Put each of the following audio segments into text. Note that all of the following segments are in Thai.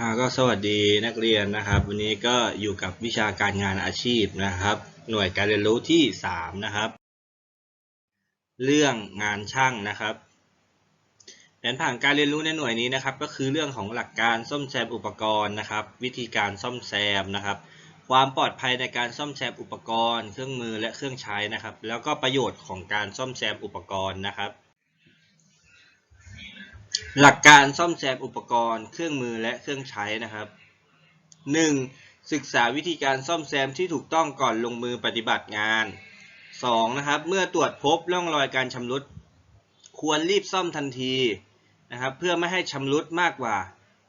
อ่าก็สวัสดีนักเรียนนะครับ วันนี้ก็อยู่กับวิชาการงานอาชีพนะครับ หน่วยการเรียนรู้ที่ 3 นะครับ เรื่องงานช่างนะครับแผนผังการเรียนรู้ในหน่วยนี้นะครับ ก็คือเรื่องของหลักการซ่อมแซมอุปกรณ์นะครับ วิธีการซ่อมแซมนะครับ ความปลอดภัยในการซ่อมแซมอุปกรณ์ เครื่องมือและเครื่องใช้นะครับ แล้วก็ประโยชน์ของการซ่อมแซมอุปกรณ์นะครับ หลักการซ่อมแซมอุปกรณ์ เครื่องมือและเครื่องใช้นะครับ 1. ศึกษาวิธีการซ่อมแซมที่ถูกต้องก่อนลงมือปฏิบัติงาน 2. นะครับ เมื่อตรวจพบร่องรอยการชำรุด ควรรีบซ่อมทันทีนะครับ เพื่อไม่ให้ชำรุดมากกว่า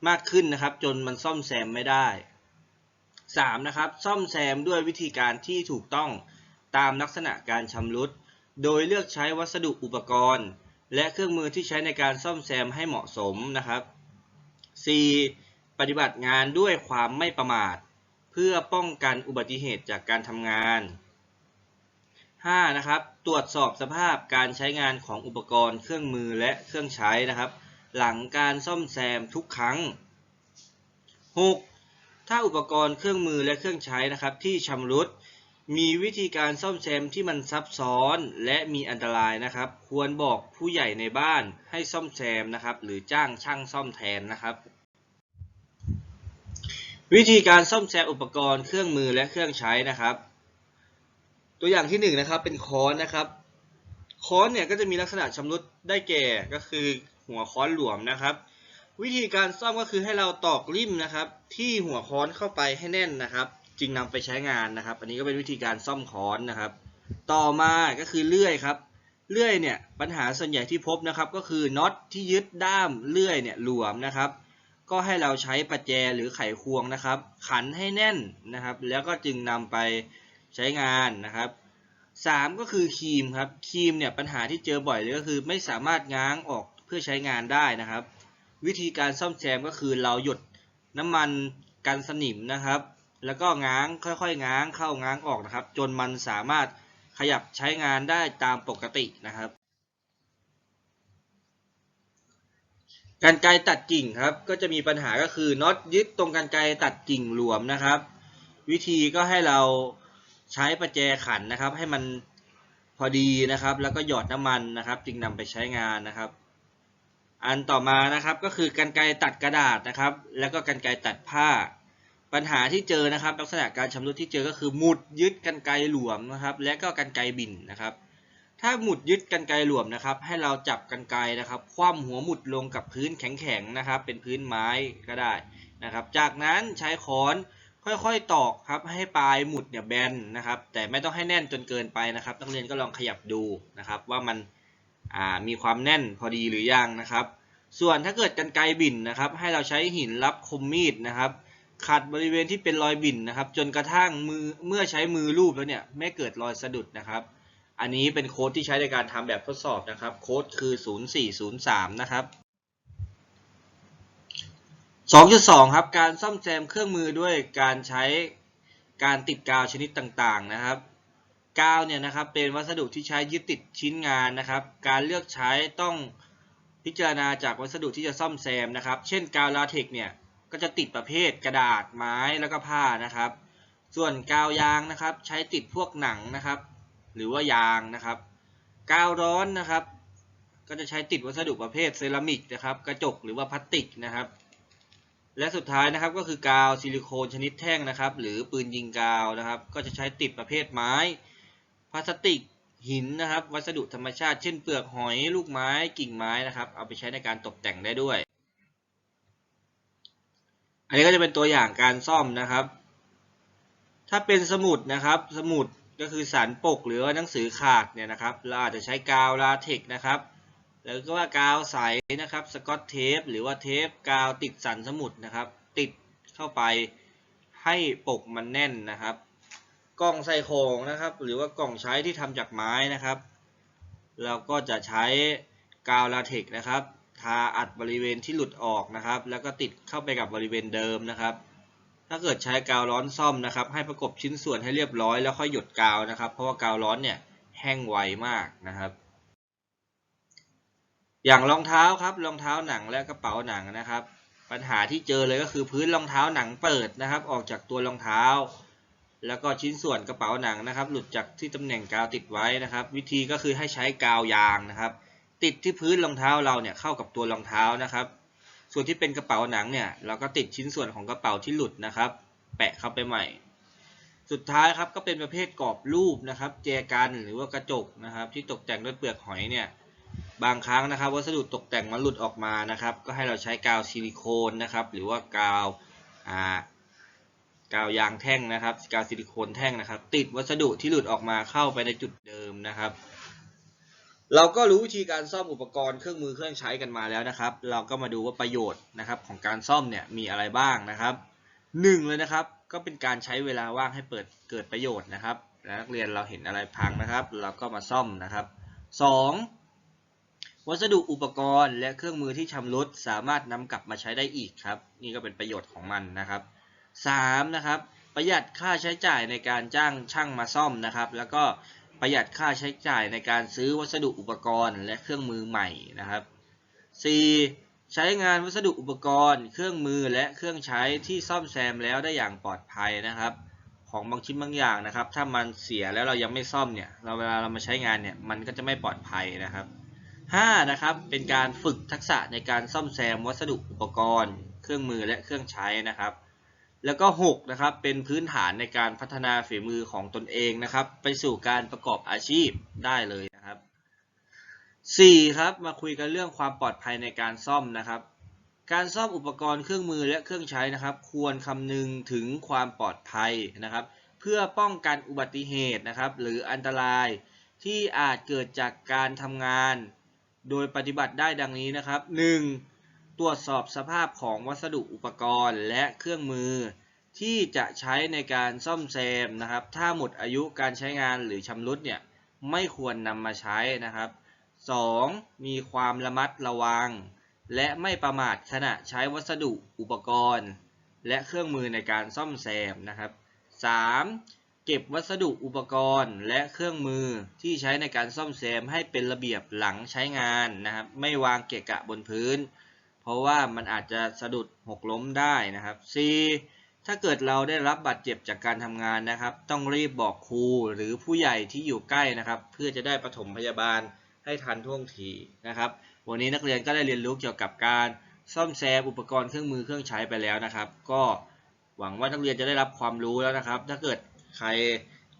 มากขึ้นนะครับ จนมันซ่อมแซมไม่ได้ 3. นะครับ ซ่อมแซมด้วยวิธีการที่ถูกต้องตามลักษณะการชำรุด โดยเลือกใช้วัสดุอุปกรณ์ และเครื่องมือที่ใช้ในการซ่อมแซมให้เหมาะสมนะครับ 4. ปฏิบัติงานด้วยความไม่ประมาท เพื่อป้องกันอุบัติเหตุจากการทำงาน 5. นะครับตรวจสอบสภาพการใช้งานของอุปกรณ์เครื่องมือและเครื่องใช้นะครับ หลังการซ่อมแซมทุกครั้ง 6. ถ้าอุปกรณ์เครื่องมือและเครื่องใช้นะครับที่ชำรุด มีวิธีการซ่อมแซมที่มันซับซ้อนและมีอันตรายนะครับ ควรบอกผู้ใหญ่ในบ้านให้ซ่อมแซมนะครับ หรือจ้างช่างซ่อมแทนนะครับ วิธีการซ่อมแซมอุปกรณ์เครื่องมือและเครื่องใช้นะครับ ตัวอย่างที่หนึ่งนะครับเป็นค้อนนะครับ ค้อนเนี่ยก็จะมีลักษณะชำรุดได้แก่ก็คือหัวค้อนหลวมนะครับ วิธีการซ่อมก็คือให้เราตอกริมนะครับ ที่หัวค้อนเข้าไปให้แน่นนะครับ จึงนำไปใช้งานนะครับ อันนี้ก็เป็นวิธีการซ่อมค้อนนะครับ ต่อมาก็คือเลื่อยครับ เลื่อยเนี่ยปัญหาส่วนใหญ่ที่พบนะครับ ก็คือน็อตที่ยึดด้ามเลื่อยเนี่ยหลวมนะครับ ก็ให้เราใช้ประแจหรือไขควงนะครับ ขันให้แน่นนะครับ แล้วก็จึงนำไปใช้งานนะครับสามก็คือครีมครับครีมเนี่ยปัญหาที่เจอบ่อยเลยก็คือไม่สามารถง้างออกเพื่อใช้งานได้นะครับ วิธีการซ่อมแซมก็คือเราหยดน้ำมันกันสนิมนะครับ แล้วก็ง้างค่อยๆ ง้างเข้าง้างออกนะครับ จนมันสามารถขยับใช้งานได้ตามปกตินะครับกันไกตัดกิ่งครับ ก็จะมีปัญหาก็คือน็อตยึดตรงกันไกตัดกิ่งหลวมนะครับ วิธีก็ให้เราใช้ประแจขันนะครับ ให้มันพอดีนะครับ แล้วก็หยอดน้ำมันนะครับ จึงนำไปใช้งานนะครับ อันต่อมานะครับก็คือกันไกตัดกระดาษนะครับ แล้วก็กันไกตัดผ้า ปัญหาที่เจอนะครับ ลักษณะการชำรุดที่เจอก็คือหมุดยึดกันไกรหลวมนะครับ และก็กันไกรบิ่นนะครับ ถ้าหมุดยึดกันไกรหลวมนะครับ ให้เราจับกันไกรนะครับ คว่ำหัวหมุดลงกับพื้นแข็งๆนะครับ เป็นพื้นไม้ก็ได้นะครับ จากนั้นใช้ค้อนค่อยๆตอกครับให้ปลายหมุดเนี่ยแบนนะครับ แต่ไม่ต้องให้แน่นจนเกินไปนะครับ นักเรียนก็ลองขยับดูนะครับ ว่ามันมีความแน่นพอดีหรือยังนะครับ ส่วนถ้าเกิดกันไกรบิ่นนะครับ ให้เราใช้หินรับคมมีดนะครับ ขัดบริเวณที่เป็นรอยบิ่นนะครับ จนกระทั่งมือเมื่อใช้มือลูบแล้วเนี่ยไม่เกิดรอยสะดุดนะครับ อันนี้เป็นโค้ดที่ใช้ในการทำแบบทดสอบนะครับ โค้ดคือ 0403 นะครับ 2.2 ครับ การซ่อมแซมเครื่องมือด้วยการใช้การติดกาวชนิดต่างๆนะครับกาวเนี่ยนะครับเป็นวัสดุที่ใช้ยึดติดชิ้นงานนะครับ การเลือกใช้ต้องพิจารณาจากวัสดุที่จะซ่อมแซมนะครับ เช่นกาวลาเทกเนี่ย ก็จะติดประเภทกระดาษไม้แล้วก็ผ้านะครับ ส่วนกาวยางนะครับ ใช้ติดพวกหนังนะครับ หรือว่ายางนะครับ กาวร้อนนะครับ ก็จะใช้ติดวัสดุประเภทเซรามิกนะครับ กระจกหรือว่าพลาสติกนะครับ และสุดท้ายนะครับก็คือกาวซิลิโคนชนิดแท่งนะครับ หรือปืนยิงกาวนะครับ ก็จะใช้ติดประเภทไม้ พลาสติกหินนะครับ วัสดุธรรมชาติเช่นเปลือกหอยลูกไม้กิ่งไม้นะครับ เอาไปใช้ในการตกแต่งได้ด้วย อันนี้ก็จะเป็นตัวอย่างการซ่อมนะครับ ถ้าเป็นสมุดนะครับ สมุดก็คือสารปกหรือว่าหนังสือขาดเนี่ยนะครับ เราอาจจะใช้กาวลาเทกนะครับแล้วก็ว่ากาวใสนะครับสกอตเทปหรือว่าเทปกาวติดสันสมุดนะครับ ติดเข้าไปให้ปกมันแน่นนะครับ กล่องใส่ของนะครับ หรือว่ากล่องใช้ที่ทำจากไม้นะครับ เราก็จะใช้กาวลาเทกนะครับ ทาอัดบริเวณที่หลุดออกนะครับ แล้วก็ติดเข้าไปกับบริเวณเดิมนะครับ ถ้าเกิดใช้กาวร้อนซ่อมนะครับ ให้ประกบชิ้นส่วนให้เรียบร้อยแล้วค่อยหยดกาวนะครับ เพราะว่ากาวร้อนเนี่ยแห้งไวมากนะครับอย่างรองเท้าครับรองเท้าหนังและกระเป๋าหนังนะครับ ปัญหาที่เจอเลยก็คือพื้นรองเท้าหนังเปิดนะครับ ออกจากตัวรองเท้า แล้วก็ชิ้นส่วนกระเป๋าหนังนะครับ หลุดจากที่ตำแหน่งกาวติดไว้นะครับ วิธีก็คือให้ใช้กาวยางนะครับ ติดที่พื้นรองเท้าเราเนี่ยเข้ากับตัวรองเท้านะครับ ส่วนที่เป็นกระเป๋าหนังเนี่ยเราก็ติดชิ้นส่วนของกระเป๋าที่หลุดนะครับ แปะเข้าไปใหม่ สุดท้ายครับก็เป็นประเภทกรอบรูปนะครับ แจกันหรือว่ากระจกนะครับ ที่ตกแต่งด้วยเปลือกหอยเนี่ยบางครั้งนะครับวัสดุตกแต่งมันหลุดออกมานะครับ ก็ให้เราใช้กาวซิลิโคนนะครับ หรือว่ากาวอ่ากาวยางแท่งนะครับ กาวซิลิโคนแท่งนะครับ ติดวัสดุที่หลุดออกมาเข้าไปในจุดเดิมนะครับ เราก็รู้วิธีการซ่อมอุปกรณ์เครื่องมือเครื่องใช้กันมาแล้วนะครับ เราก็มาดูว่าประโยชน์นะครับของการซ่อมเนี่ยมีอะไรบ้างนะครับหนึ่งเลยนะครับ ก็เป็นการใช้เวลาว่างให้เปิดเกิดประโยชน์นะครับ นักเรียนเราเห็นอะไรพังนะครับ เราก็มาซ่อมนะครับสองวัสดุอุปกรณ์และเครื่องมือที่ชำรุดสามารถนำกลับมาใช้ได้อีกครับ นี่ก็เป็นประโยชน์ของมันนะครับสามนะครับประหยัดค่าใช้จ่ายในการจ้างช่างมาซ่อมนะครับ แล้วก็ ประหยัดค่าใช้จ่ายในการซื้อวัสดุอุปกรณ์และเครื่องมือใหม่นะครับ 4. ใช้งานวัสดุอุปกรณ์ เครื่องมือและเครื่องใช้ที่ซ่อมแซมแล้วได้อย่างปลอดภัยนะครับ ของบางชิ้นบางอย่างนะครับ ถ้ามันเสียแล้วเรายังไม่ซ่อมเนี่ยเราเวลาเรามาใช้งานเนี่ยมันก็จะไม่ปลอดภัยนะครับ 5. นะครับเป็นการฝึกทักษะในการซ่อมแซมวัสดุอุปกรณ์ เครื่องมือและเครื่องใช้นะครับ แล้วก็6นะครับเป็นพื้นฐานในการพัฒนาฝีมือของตนเองนะครับ ไปสู่การประกอบอาชีพได้เลยนะครับ 4. ครับมาคุยกันเรื่องความปลอดภัยในการซ่อมนะครับ การซ่อมอุปกรณ์เครื่องมือและเครื่องใช้นะครับ ควรคำนึงถึงความปลอดภัยนะครับ เพื่อป้องกันอุบัติเหตุนะครับ หรืออันตรายที่อาจเกิดจากการทำงาน โดยปฏิบัติได้ดังนี้นะครับ 1. ตรวจสอบสภาพของวัสดุอุปกรณ์และเครื่องมือ ที่จะใช้ในการซ่อมแซมนะครับ ถ้าหมดอายุการใช้งานหรือชำรุดเนี่ยไม่ควรนำมาใช้นะครับ 2. มีความระมัดระวัง และไม่ประมาทขณะใช้วัสดุอุปกรณ์ และเครื่องมือในการซ่อมแซมนะครับ 3. เก็บวัสดุอุปกรณ์ และเครื่องมือที่ใช้ในการซ่อมแซมให้เป็นระเบียบหลังใช้งานนะครับ ไม่วางเกะกะบนพื้น ราะว่ามันอาจจะสะดุดหกล้มได้นะครับ 4. ถ้าเกิดเราได้รับบาดเจ็บจากการทำงานนะครับ ต้องรีบบอกครูหรือผู้ใหญ่ที่อยู่ใกล้นะครับ เพื่อจะได้ปฐมพยาบาลให้ทันท่วงทีนะครับ วันนี้นักเรียนก็ได้เรียนรู้เกี่ยวกับการซ่อมแซมอุปกรณ์เครื่องมือเครื่องใช้ไปแล้วนะครับ ก็หวังว่านักเรียนจะได้รับความรู้แล้วนะครับ ถ้าเกิดใคร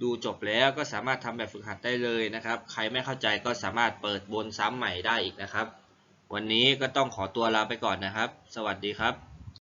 ดูจบแล้วก็สามารถทำแบบฝึกหัดได้เลยนะครับ ใครไม่เข้าใจก็สามารถเปิดบนซ้ำใหม่ได้อีกนะครับ วันนี้ก็ต้องขอตัวลาไปก่อนนะครับ สวัสดีครับ